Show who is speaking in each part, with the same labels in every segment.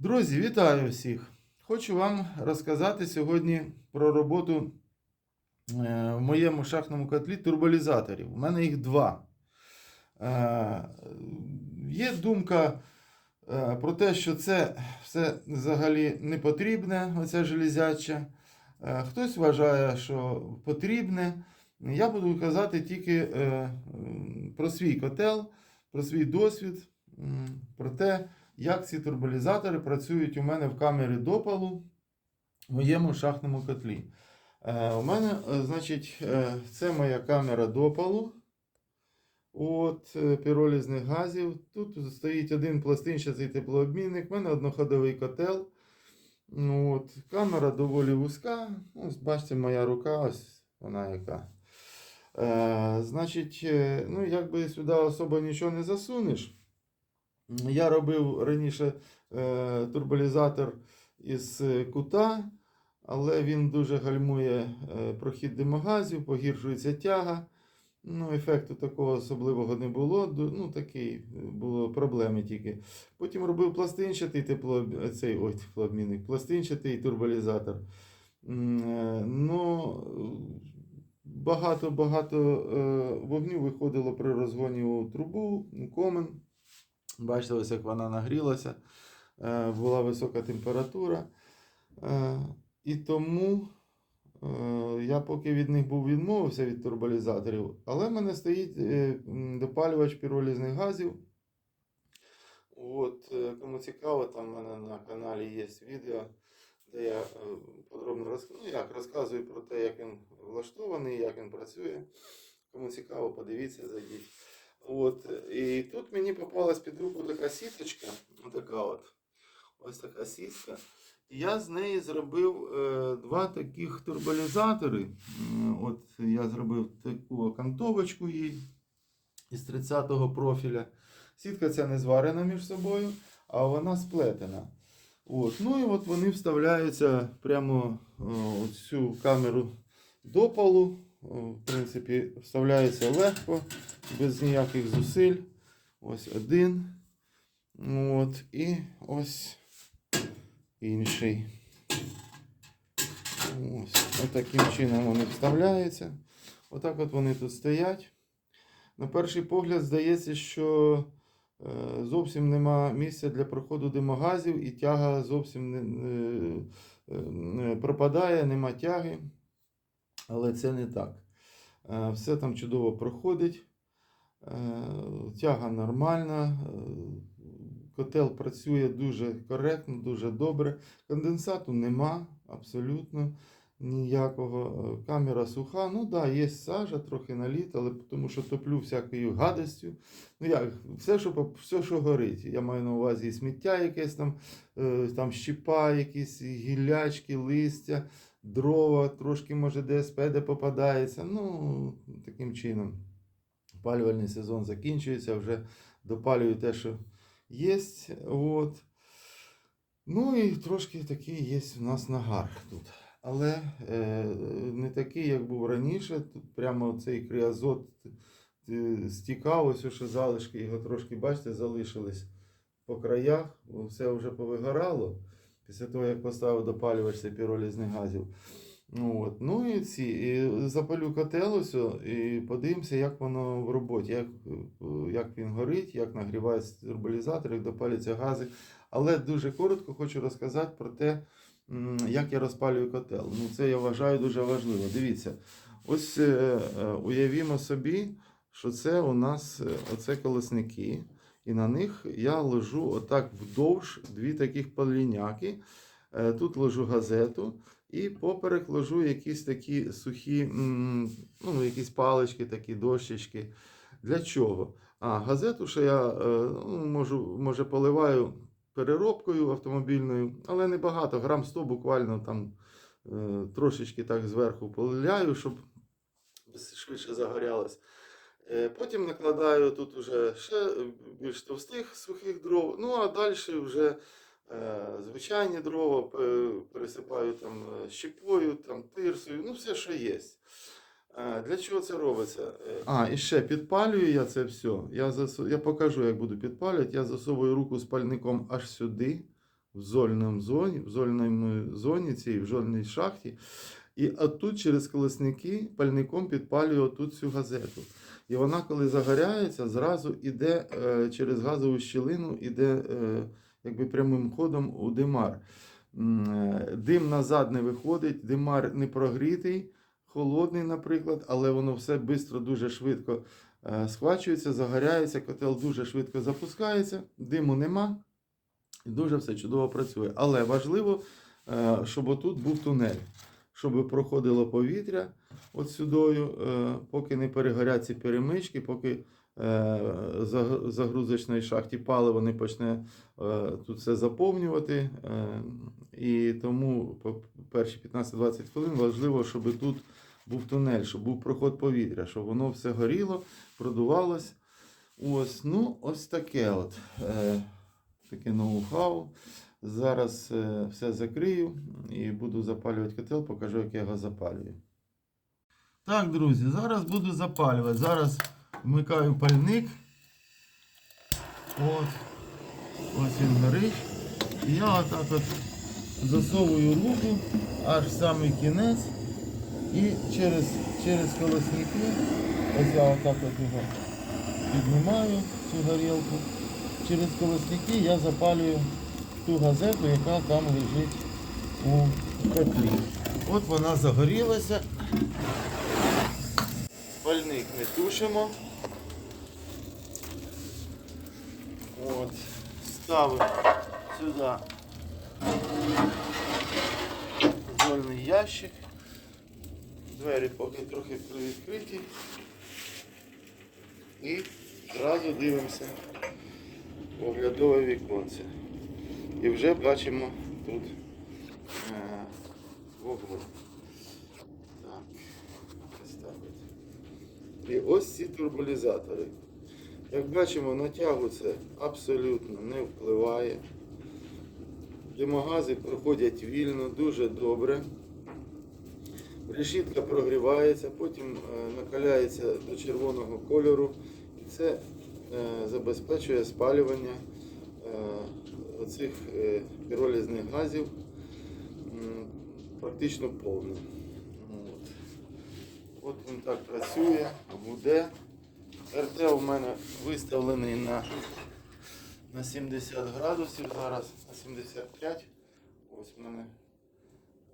Speaker 1: Друзі, вітаю всіх! Хочу вам розказати сьогодні про роботу е, в моєму шахтному котлі турболізаторів. У мене їх два. Е, Є думка е, про те, що це все взагалі не потрібне, оця железяча. Хтось вважає, що потрібне. Я буду казати тільки про свій котел, про свій досвід, про те, як ці турболізатори працюють у мене в камері допалу в моєму шахтному котлі. Е, у мене, е, значить, е, це моя камера допалу. От е, піролізних газів. Тут стоїть один пластинчатий теплообмінник, в мене одноходовий котел. Ну, От, камера доволі вузька. Ось бачите, моя рука, ось вона яка. Е, значить, ну, якби сюди особо нічого не засунеш. Я робив раніше е, турболізатор із е, кута, але він дуже гальмує е, прохід димогазів, погіршується тяга. Ну, ефекту такого особливого не було. Ну, такий е, було проблеми тільки. Потім робив пластинчатий тепло, цей, ой, теплообмінник, пластинчатий турболізатор. Ну, багато-багато вогню виходило при розгоні у трубу, у комен. Бачите, ось як вона нагрілася, е, була висока температура. Е, І тому е, я поки від них був відмовився від турболізаторів, але в мене стоїть допалювач піролізних газів. От, кому цікаво, там в мене на каналі є відео, де я подробно роз... ну, як, розказую про те, як він влаштований, як він працює. Кому цікаво, подивіться, зайдіть. От, і тут мені попалась під руку така сіточка. Така от. Ось така сітка. Я з неї зробив е, два таких турболізатори. М, От я зробив таку окантовочку їй із 30-го профіля. Сітка ця не зварена між собою, а вона сплетена. От. Ну і от вони вставляються прямо е, цю камеру допалу. О, В принципі, вставляється легко, без ніяких зусиль. Ось один. От. І ось інший. Ось. Таким чином вони вставляються. Отак от вони тут стоять. На перший погляд здається, що е, зовсім нема місця для проходу димогазів і тяга зовсім не, не пропадає, нема тяги. Але це не так. Е, Все там чудово проходить. Е, Тяга нормальна. е, Котел працює дуже коректно, дуже добре. Конденсату нема абсолютно ніякого. Е, Камера суха. Ну да, є сажа, трохи наліт, але тому що топлю всякою гадостю. Ну як, все, що, все, що горить. Я маю на увазі і сміття якесь там, е, там щіпа, якісь гіллячки, листя, дрова, трошки може ДСП де попадається. Ну, таким чином. Опалювальний сезон закінчується, вже допалюю те, що є. От. Ну і трошки такий є у нас нагар тут. Але е, не такий, як був раніше. Тут прямо цей криозот е, стікав, ось ще залишки його трошки, бачите, залишились по краях, все вже повигорало після того, як поставив допалювач цей піролізних газів. От. ну і ці, і запалю котелосю і подивимося, як воно в роботі, як, як він горить, як нагрівається турболізатор, як допалюються гази. Але дуже коротко хочу розказати про те, як я розпалюю котел. Ну, це я вважаю дуже важливо. Дивіться, ось е, е, уявімо собі, що це у нас е, оце колесники, і на них я ложу отак вдовж дві таких поліняки. Тут ложу газету. І поперек ложу якісь такі сухі, ну, якісь палички, такі дощечки. Для чого? А, газету ще я ну, можу, може поливаю переробкою автомобільною, але не багато, грам 100 буквально там е, трошечки так зверху поливаю, щоб швидше загорялось. Е, Потім накладаю тут уже ще більш товстих сухих дров. Ну а далі вже е, звичайні дрова пересипаю там щепою, там тирсою, ну все, що є. Для чого це робиться? Е, А, і ще підпалюю я це все. Я, засу... я покажу, як буду підпалювати. Я засовую руку з пальником аж сюди. в зольному зоні, в зольному зоні цій, в жольній шахті. І отут через колесники пальником підпалює отут цю газету. І вона, коли загоряється, зразу йде е, через газову щілину, іде е, якби прямим ходом у димар. Е, Дим назад не виходить, димар не прогрітий, холодний, наприклад, але воно все швидко, дуже швидко е, схвачується, загоряється, котел дуже швидко запускається, диму нема. І дуже все чудово працює. Але важливо, е, щоб отут був тунель, щоб проходило повітря от сюдою, е, поки не перегорять ці перемички, поки загрузочної шахті паливо не почне е, тут все заповнювати. Е, І тому перші 15-20 хвилин важливо, щоб тут був тунель, щоб був проход повітря, щоб воно все горіло, продувалось. Ось, ну, ось таке от. Е, таке ноу-хау. Зараз е, все закрию і буду запалювати котел, покажу, як я його запалюю. Так, друзі, зараз буду запалювати. Зараз вмикаю пальник. От. Ось він горить. Я отак от засовую руку аж в самий кінець. І через, через колосники, ось я отак от його піднімаю, цю горілку. Через колосники я запалюю ту газету, яка там лежить у котлі. От вона загорілася. Пальник не тушимо. От. Ставимо сюди зольний ящик. Двері поки трохи привідкриті. І одразу дивимося в оглядове віконце. І вже бачимо тут е, вогонь. Так, ось так от. Ось ці турбулізатори. Як бачимо, на тягу це абсолютно не впливає. Димогази проходять вільно, дуже добре. Решітка прогрівається, потім е, накаляється до червоного кольору. І це е, забезпечує спалювання е, оцих піролізних газів практично повне. От. Він так працює, гуде. РТ у мене виставлений на, на 70 градусів, зараз на 75. Ось у мене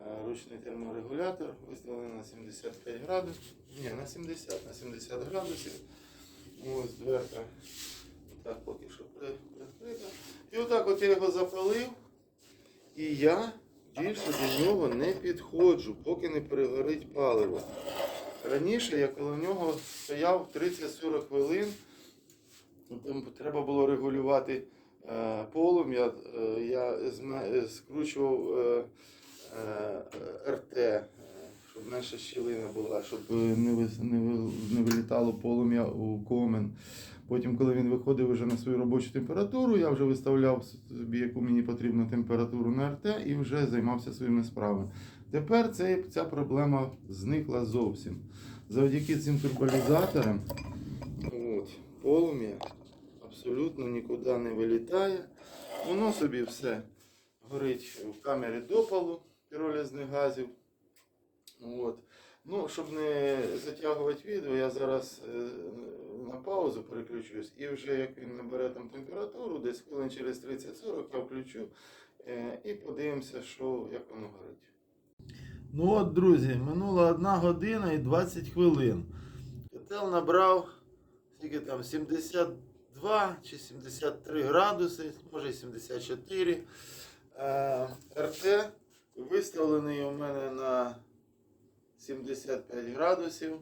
Speaker 1: е, ручний терморегулятор виставлений на 75 градусів. Ні, на 70, на 70 градусів. Ось дверка. Так поки що прикрита. І отак от я його запалив. І я більше до нього не підходжу, поки не перегорить паливо. Раніше я коло нього стояв 30-40 хвилин. Треба було регулювати е, полум'я. Е, я скручував е, РТ, щоб менша щілина була, щоб не, вилітало полум'я у комен. Потім, коли він виходив вже на свою робочу температуру, я вже виставляв собі, яку мені потрібну температуру на РТ і вже займався своїми справами. Тепер ця проблема зникла зовсім. Завдяки цим турболізаторам от, полум'я абсолютно нікуди не вилітає. Воно собі все горить в камері допалу піролізних газів. От. Ну, щоб не затягувати відео, я зараз е, на паузу переключусь і вже як він набере там температуру, десь хвилин через 30-40 я включу е, і подивимося, що, як воно горить. Ну от, друзі, минула 1 година і 20 хвилин. Котел набрав скільки там 72 чи 73 градуси, може 74. Е, РТ виставлений у мене на 75 градусів.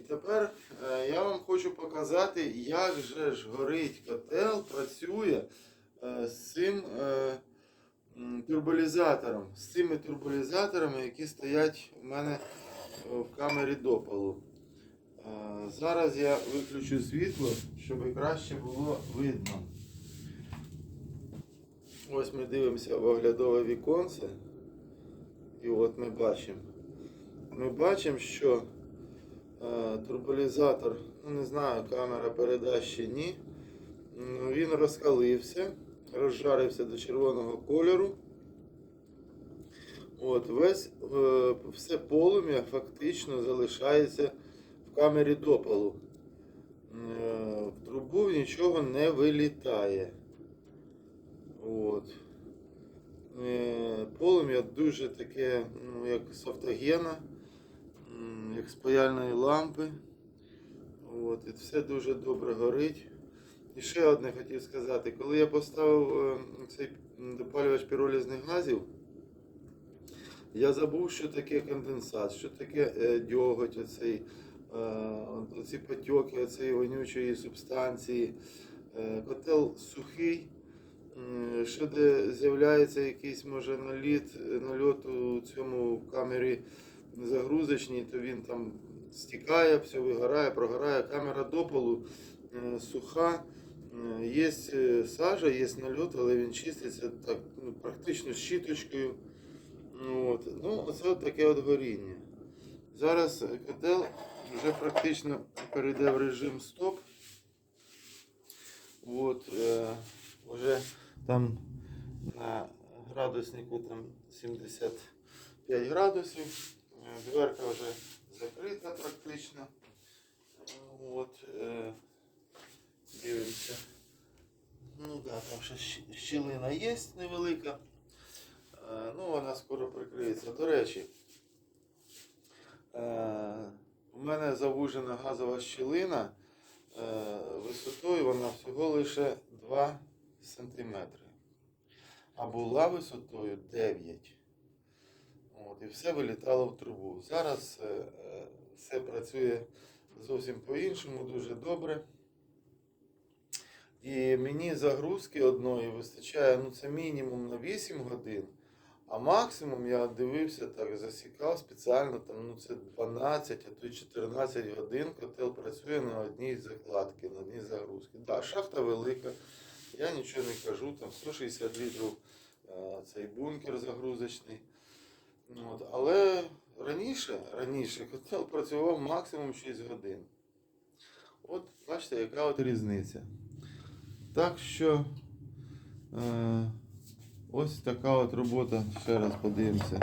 Speaker 1: І тепер е, я вам хочу показати, як же ж горить котел, працює е, з цим турболізатором, з цими турболізаторами, які стоять у мене е, в камері допалу. Зараз я виключу світло, щоб краще було видно. Ось ми дивимося в оглядове віконце. І от ми бачимо. Ми бачимо, що е, турболізатор, ну не знаю, камера передасть чи ні. Він розкалився. Розжарився до червоного кольору. От, весь, е, все полум'я фактично залишається в камері допалу. Е, в трубу нічого не вилітає. От. Е, полум'я дуже таке, ну, як м, як з паяльної лампи. От, і все дуже добре горить. І ще одне хотів сказати, коли я поставив е, цей допалювач піролізних газів, я забув, що таке конденсат, що таке е, дьоготь, оцей, е, оці потьоки оцієї вонючої субстанції. Котел сухий, що де з'являється якийсь може наліт, нальот у цьому камері загрузочній, то він там стікає, все вигорає, прогорає. Камера допалу е, суха. Є е, сажа, є нальот, але він чиститься так, ну, практично щіточкою. Ну, От. Ну, оце от таке от горіння. Зараз е, котел вже практично перейде в режим стоп. От, е, вже там на градуснику там 75 градусів. Дверка вже закрита практично. От, е, дивимося. Ну да, там ще щілина є невелика. Е, Ну, вона скоро прикриється. До речі, е, у мене завужена газова щілина. е, Висотою вона всього лише 2 см. А була висотою 9. От, і все вилітало в трубу. Зараз все працює зовсім по-іншому, дуже добре. І мені загрузки одної вистачає, ну це мінімум на 8 годин. А максимум я дивився так, засікав спеціально, там, ну це 12, а то й 14 годин котел працює на одній закладці, на одній загрузці. Да, шахта велика, я нічого не кажу, там 160 літрів е, цей бункер загрузочний. Ну, От, але раніше, раніше котел працював максимум 6 годин. От бачите, яка от різниця. Так що е, ось така от робота. Ще раз подивимося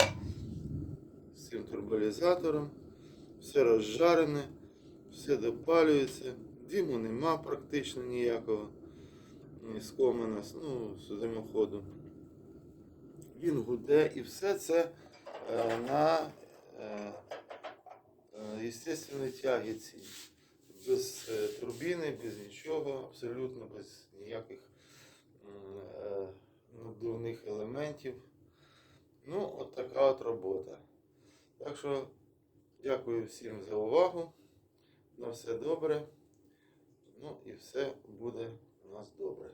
Speaker 1: з цим турболізатором. Все розжарене, все допалюється. Диму нема практично ніякого. Ні з комина, ну, з димоходу. Він гуде і все це е, на е, е, естественній тягі цій. Без е, турбіни, без нічого, абсолютно без ніяких е, надувних елементів. Ну, от така от робота. Так що дякую всім за увагу. На все добре. Ну і все буде у нас добре.